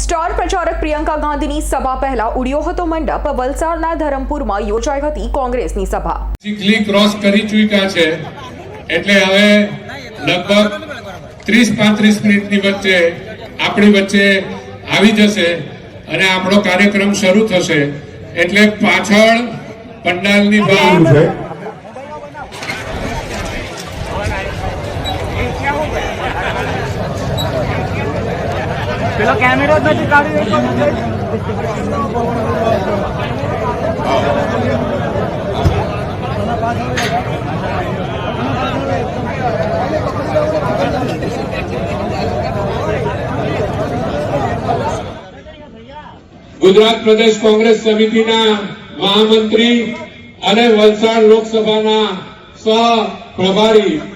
Star પ્રચારક Priyanka ગાંધીની સભા પહેલા ઉડ્યો હતો મંડપ. વલસાડના ધરમપુરમાં યોજાઈ હતી કોંગ્રેસની સભા. ચીખલી ક્રોસ કરી ચૂક્યા છે. એટલે હવે લગભગ ત્રીસ પાંત્રીસ મિનિટની વચ્ચે આપણી વચ્ચે આવી જશે અને આપણો કાર્યક્રમ શરૂ થશે. એટલે પાછળ પંડાલની બહાર છે પેલો કેમેરો નથી કાઢી ગુજરાત પ્રદેશ કોંગ્રેસ સમિતિના મહામંત્રી અને વલસાડ લોકસભાના સહ પ્રભારી